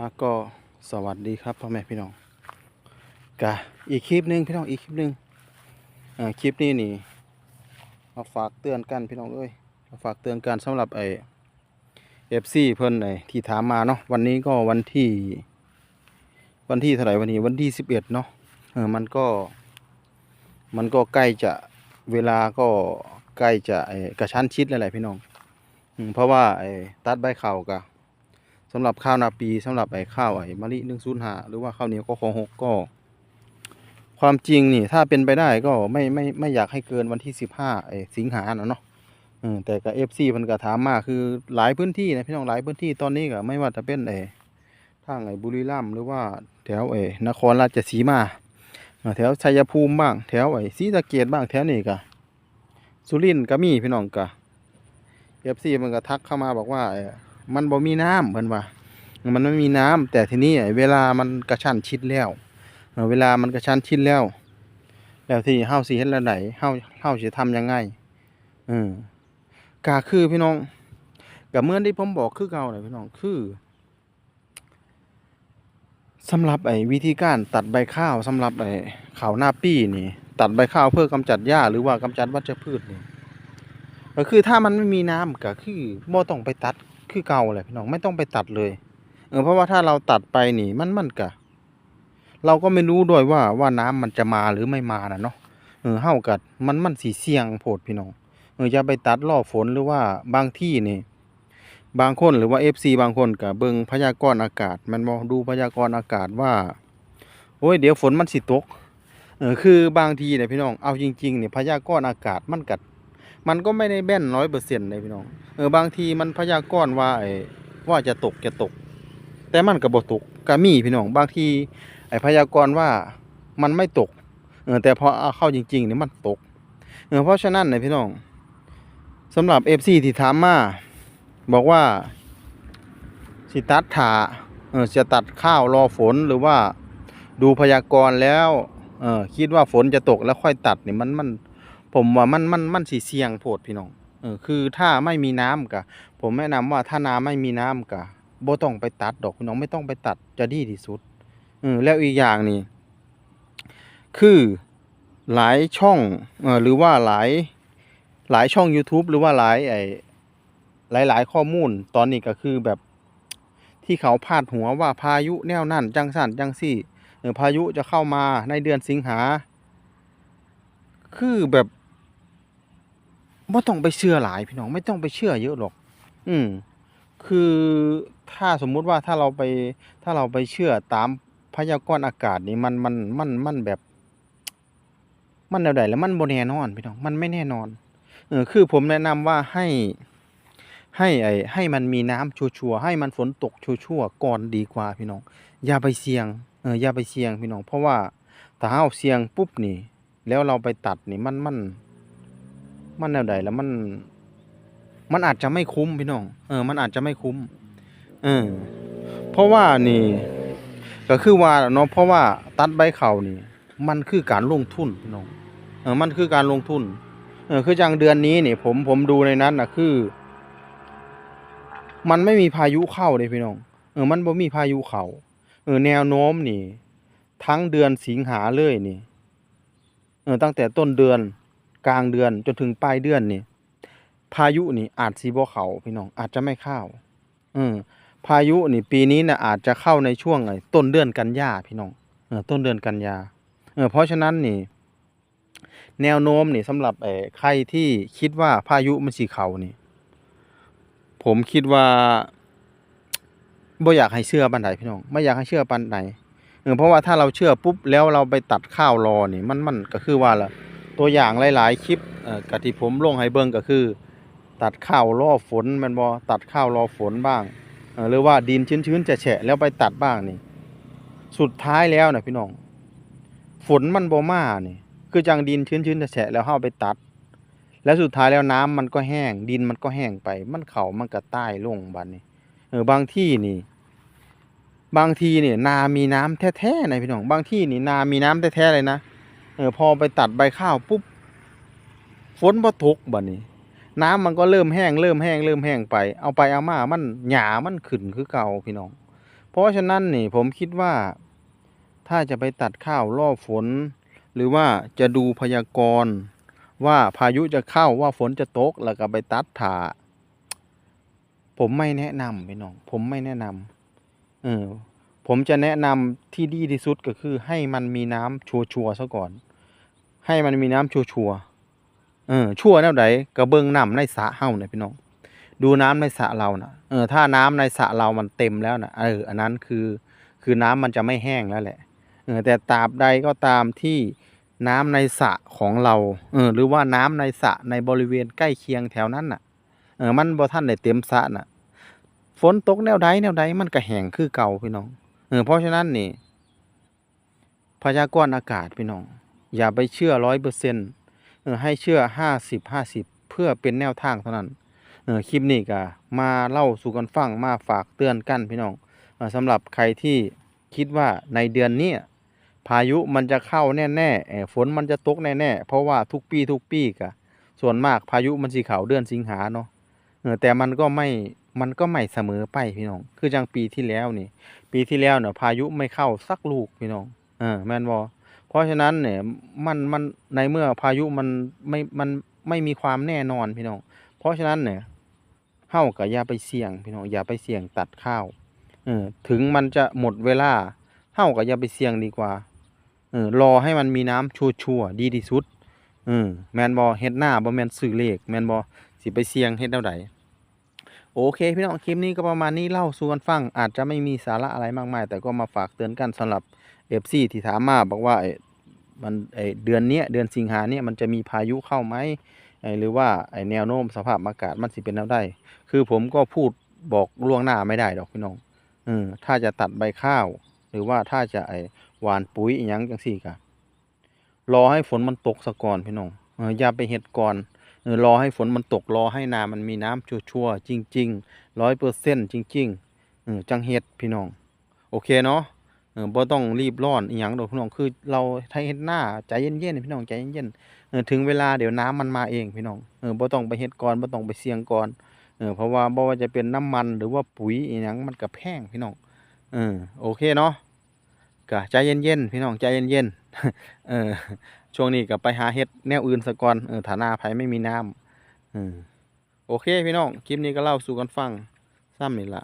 อะก็สวัสดีครับพ่อแม่พี่น้องกะอีกคลิปหนึ่งพี่น้องอีกคลิปหนึ่งอ่าคลิปนี้นี่มาฝากเตือนกันพี่น้องเอ้ยมาฝากเตือนกันสำหรับไอเอฟซีเพิ่นไอที่ถามมาเนาะวันนี้ก็วันที่ วันที่เท่าไหร่วันนี้วันที่สิบเอ็ดเนาะเออมันก็ มันก็ใกล้จะเวลาก็ใกล้จะไอกระชั้นชิดแล้วแหละพี่น้องเพราะว่าไอตัดใบเข่ากะ สำหรับข้าวนาปีสำหรับไอ้ข้าวไอ้มะลิหนึ่งศูนย์หาหรือว่าข้าวเหนียวก็ของหกก็ ความจริงนี่ ถ้าเป็นไปได้ก็ไม่ไม่ไม่อยากให้เกินวันที่สิบห้าไอ้สิงหาเนาะเนาะแต่กับเอฟซีมันก็ถามมาคือหลายพื้นที่นะพี่น้องหลายพื้นที่ตอนนี้ก็ไม่ว่าจะเป็นไอ้ทางไอ้บุรีรัมย์หรือว่าแถวไอ้นครราชสีมาแถวชัยภูมิบ้างแถวไอ้ศรีสะเกษบ้างแถวนี้ก็สุรินทร์ก็มีพี่น้องก็เอฟซีมันก็ทักเข้ามาบอกว่า มันบ่มีน้ำเพิ่นว่ามันไม่มีน้ำแต่ทีนี้เวลามันกระชั้นชิดแล้วเวลามันกระชั้นชิดแล้ว แล้วที่เฮาสิเฮ็ดล้วไหนเฮาเฮาสิทำยังไงเออก็คือพี่น้องก็เมื่อที่ผมบอกคือเก่าน่ะพี่น้องคือสำหรับไอ้วิธีการตัดใบข้าวสำหรับไอ้ข้าวหน้าปี้นี่ ตัดใบข้าวเพื่อกำจัดหญ้าหรือว่ากำจัดวัชพืชนี่ ก็คือถ้ามันไม่มีน้ำก็คือบ่ต้องไปตัดคือเก่าแหละพี่น้องไม่ต้องไปตัดเลยเออเพราะว่าถ้าเราตัดไปนี่มันมันก็เราก็ไม่รู้ด้วยว่าว่าน้ำมันจะมาหรือไม่มานะเนาะเออเฮากัดมันมันสีเสี่ยงโพดพี่น้องเออจะไปตัดรอฝนหรือว่าบางที่นี่บางคนหรือว่า FC บางคนก็เบิงพยากรณ์อากาศ มันบ่ดูพยากรณ์อากาศว่าโอ้ยเดี๋ยวฝนมันสิตกเออคือบางทีเนี่ยพี่น้องเอาจริงๆเนี่ยพยากรณ์อากาศมันกัด มันก็ไม่ได้แม่นร้อยเปอร์เซ็นต์เลยพี่น้องเออบางทีมันพยากรณ์ว่าไอ้ว่าจะตกจะตก แต่มันก็บ่ตกก็มีพี่น้องบางทีไอ้พยากรณ์ว่ามันไม่ตกเออแต่พอเอาเข้าจริงๆนี่ยมันตกเออเพราะฉะนั้นเนี่ยพี่น้องสำหรับ FC ที่ถามมาบอกว่าสิตัดถาเออจะตัดข้าวรอฝนหรือว่าดูพยากรณ์แล้วเออคิดว่าฝนจะตกแล้วค่อยตัดเนี่ยมันมัน ผมว่ามันมันมันสีเสี่ยงโพดพี่น้องเออคือถ้าไม่มีน้ำกะผมแนะนำว่าถ้าน้ำไม่มีน้ำกะบ่ต้องไปตัดดอกพี่น้องไม่ต้องไปตัดจะดีที่สุดเออแล้วอีกอย่างนี่คือหลายช่องเออหรือว่าหลายหลายช่อง YouTube หรือว่าหลายไอหลายหลายข้อมูลตอนนี้ก็คือแบบที่เขาพาดหัวว่าพายุแนวนั่นจังสั่นจังซี่พายุจะเข้ามาในเดือนสิงหา คือแบบ ไม่ต้องไปเชื่อหลายพี่น้องไม่ต้องไปเชื่อเยอะหรอก อืม คือถ้าสมมุติว่าถ้าเราไป ถ้าเราไปเชื่อตามพยากรณ์อากาศนี่มันมันมันมันแบบ มันแนวใดแล้วมันบ่แน่นอนพี่น้องมันไม่แน่นอน เออ คือผมแนะนำว่าให้ ให้ไอ้ให้มันมีน้ำชัวร์ๆให้มันฝนตกชัวร์ๆก่อนดีกว่าพี่น้อง อย่าไปเสี่ยง เอออย่าไปเสี่ยงพี่น้อง เพราะว่าถ้าเราเสี่ยงปุ๊บนี่ แล้วเราไปตัดนี่มันมันมัน มันแนวใดแล้วมัน มันอาจจะไม่คุ้มพี่น้อง เออ มันอาจจะไม่คุ้ม เออ เพราะว่านี่ ก็คือว่าเนาะเพราะว่าตัดใบเข่านี่ มันคือการลงทุนพี่น้อง เออ มันคือการลงทุน เออ คือจังเดือนนี้นี่ ผมผมดูในนั้นนะคือ มันไม่มีพายุเข้าเลยพี่น้อง เออ มันบ่มีพายุเข้าเออ แนวโน้มนี่ ทั้งเดือนสิงหาเลยนี่ เออ ตั้งแต่ต้นเดือน กลางเดือนจนถึงปลายเดือนนี่พายุนี่อาจสิบ่เขาพี่น้องอาจจะไม่เข้าเออพายุนี่ปีนี้น่ะอาจจะเข้าในช่วงไอ้ต้นเดือนกันยาพี่น้องเออต้นเดือนกันยาเออเพราะฉะนั้นนี่ แนวโน้มนี่สำหรับไอ้ใครที่คิดว่าพายุมันสิเขานี่ ผมคิดว่าบ่อยากให้เชื่อปานใดพี่น้องไม่อยากให้เชื่อปานใดเออเพราะว่าถ้าเราเชื่อปุ๊บแล้วเราไปตัดข้าวรอนี่ มันมันก็คือว่าละ ตัวอย่างหลายๆ คลิปกะที่ผมลงให้เบิ่งก็คือ ตัดข้าวรอฝนมันบ่ตัดข้าวรอฝนบ้างหรือว่าดินชื้นๆแฉะแล้วไปตัดบ้างนี่ สุดท้ายแล้วนะพี่น้อง ฝนมันบ่มานี่ คือจังดินชื้นๆแฉะแล้วเฮาไปตัด แล้วสุดท้ายแล้วน้ำมันก็แห้ง ดินมันก็แห้งไป มันเขามันก็ใต้ลงบัดนี้เออบางที่นี่ บางทีนี่นามีน้ำแท้ๆนะพี่น้อง บางที่นี่นามีน้ำแท้ๆเลยนะ เออพอไปตัดใบข้าวปุ๊บฝนบ่ตกบัดนี้ น้ำมันก็เริ่มแห้งเริ่มแห้งเริ่มแห้งไป เอาไปเอามามันหญ้ามันขึ้นคือเก่าพี่น้อง เพราะฉะนั้นนี่ผมคิดว่า ถ้าจะไปตัดข้าวรอบฝน หรือว่าจะดูพยากรณ์ว่าพายุจะเข้าว่าฝนจะตกแล้วก็ไปตัดถาผมไม่แนะนำพี่น้อง ผมไม่แนะนำเออผมจะแนะนำที่ดีที่สุดก็คือให้มันมีน้ำชัวร์ๆซะก่อน ให้มันมีน้ำชัวๆเออชั่วแนวใดก็เบิ่งน้ำในสระเฮาเนี่ยพี่น้อง ดูน้ำในสระเราน่ะเออถ้าน้ำในสระเรามันเต็มแล้วน่ะเอออันนั้นคือคือน้ำมันจะไม่แห้งแล้วแหละเออแต่ตราบใดก็ตามที่น้ำในสระของเราเออหรือว่าน้ำในสระในบริเวณใกล้เคียงแถวนั้นน่ะเออมันบ่ทันได้เต็มสระน่ะฝนตกแนวใดแนวใดมันก็แห้งคือเก่าพี่น้องเออเพราะฉะนั้นนี่พยากรณ์อากาศพี่น้อง อย่าไปเชื่อร้อยเปอร์เซ็นต์ให้เชื่อห้าสิบห้าสิบเพื่อเป็นแนวทางเท่านั้นอคลิปนี้ก็มาเล่าสู่กันฟังมาฝากเตือนกันพี่น้องสำหรับใครที่คิดว่าในเดือนนี้พายุมันจะเข้าแน่ๆฝนมันจะตกแน่ๆเพราะว่าทุกปีทุกปีก็ส่วนมากพายุมันสิเข้าเดือนสิงหาเนาะแต่มันก็ไม่มันก็ไม่เสมอไปพี่น้อง คือจังปีที่แล้วนี่ ปีที่แล้วเนี่ยพายุไม่เข้าสักลูกพี่น้องเออแม่นบ่ เพราะฉะนั้นเนี่ยมันมันในเมื่อพายุมันไม่มันไม่มีความแน่นอนพี่น้อง เพราะฉะนั้นเนี่ยเฮาก็อย่าไปเสี่ยงพี่น้องอย่าไปเสี่ยงตัดข้าวเออถึงมันจะหมดเวลาเฮาก็อย่าไปเสี่ยงดีกว่าเออรอให้มันมีน้ำชัวร์ๆดีที่สุดเออแมนบ่เฮ็ดหน้าบ่แมนซื้อเลขแมนบ่สิไปเสี่ยงเฮ็ดแนวใด โอเค พี่น้องคลิปนี้ก็ประมาณนี้เล่าสู่กันฟัง อาจจะไม่มีสาระอะไรมากมาย แต่ก็มาฝากเตือนกันสำหรับ FC ที่ถามมาบอกว่าไอ้มันไอ้เดือนเนี้ยเดือนสิงหาเนี่ยมันจะมีพายุเข้าไหมไอ้หรือว่าไอ้แนวโน้มสภาพอากาศมันสิเป็นแนวใดคือผมก็พูดบอกล่วงหน้าไม่ได้ดอกพี่น้องเออถ้าจะตัดใบข้าว หรือว่าถ้าจะไอ้หว่านปุ๋ยอีหยังจังซี่ก็รอให้ฝนมันตกซะก่อนพี่น้องอย่าไปเฮ็ดก่อน รอให้ฝนมันตกรอให้นามันมีน้ำชัวร์ๆจริงๆ100%จริงๆจังเฮ็ดพี่น้อง โอเคเนาะเออบ่ต้องรีบร้อนอีหยังดอกพี่น้องคือเราถ้าเฮ็ดหน้าใจเย็นๆพี่น้องใจเย็นๆถึงเวลาเดี๋ยวน้ำมันมาเองพี่น้องเออบ่ต้องไปเฮ็ดก่อนบ่ต้องไปเสี่ยงก่อนเพราะว่าบ่ว่าจะเป็นน้ำมันหรือว่าปุ๋ยอีหยังมันก็แพงพี่น้องเออโอเคเนาะก็ใจเย็นๆพี่น้องใจเย็นๆเออ ช่วงนี้ก็ไปหาเฮ็ดแนวอื่นซะก่อนเออฐาหน้าไผไม่มีน้ำโอเคพี่น้อง คลิปนี้ก็เล่าสู่กันฟังซ้ำนี่ละ